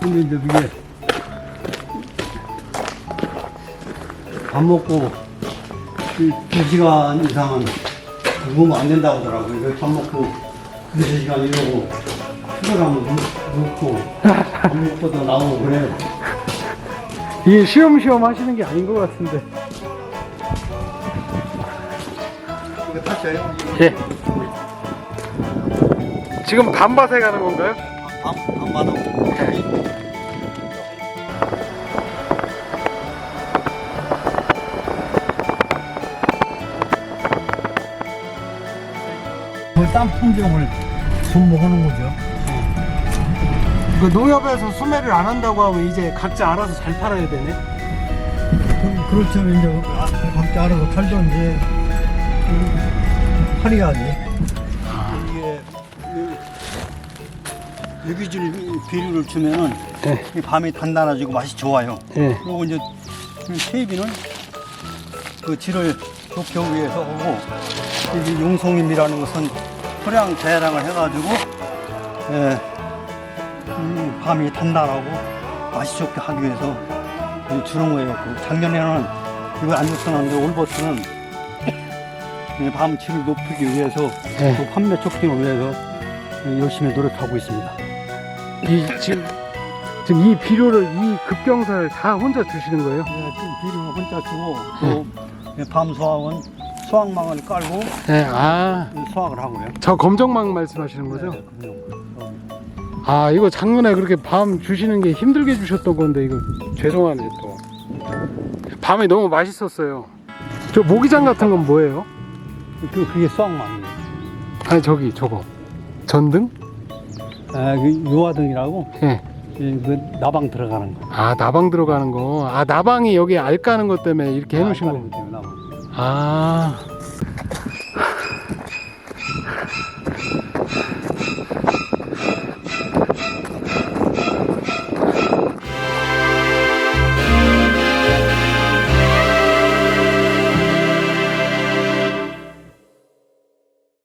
근데 이제 이게 밥 먹고 이두 시간 이상은 묵으면 안 된다고 하더라고요. 이거 밥 먹고 두세 시간 이러고 눕- 눕고 밥 먹고도 나오고 그래요. 이게 쉬엄쉬엄 하시는 게 아닌 것 같은데. 이거 탔어요? 예. 지금 밤밭에 가는 건가요? 밥, 밥 받아. 그땀 품종을 손목하는 거죠. 그 농협에서 소매를 안 한다고 하면 이제 각자 알아서 잘 팔아야 되네. 그- 그렇죠. 이제 각자 알아서 팔던지 팔이야지. 유- 유기질 비료를 주면은 네. 이 밤이 단단해지고 맛이 좋아요. 예. 그리고 이제 이 테이비는 그 질을 좋게 하기 위해서 하고 이 용송임이라는 것은 토량 대량을 해가지고 예, 이 밤이 단단하고 맛이 좋게 하기 위해서 이 주는 거예요. 그 작년에는 이거 안 좋았는데 올버스는 이밤 질을 높이기 위해서 네. 그 판매 촉진을 위해서 열심히 노력하고 있습니다. 이 지금 지금 이 비료를 이 급경사를 다 혼자 주시는 거예요? 네, 지금 비료는 혼자 주고 또 밤수확은 수확망을 깔고 네. 아, 수확을 하고요. 저 검정망 말씀하시는 거죠? 네. 아, 이거 작년에 그렇게 밤 주시는 게 힘들게 주셨던 건데 이거 죄송하네 또. 밤이 너무 맛있었어요. 저 모기장 같은 건 뭐예요? 그 그게 수확망이에요. 아니 저기 저거 전등? 아, 그 요화등이라고 예. 이그 나방 들어가는 거. 아 나방 들어가는 거. 아 나방이 여기 알 까는 것 때문에 이렇게 해놓으신 아, 거. 나방. 아.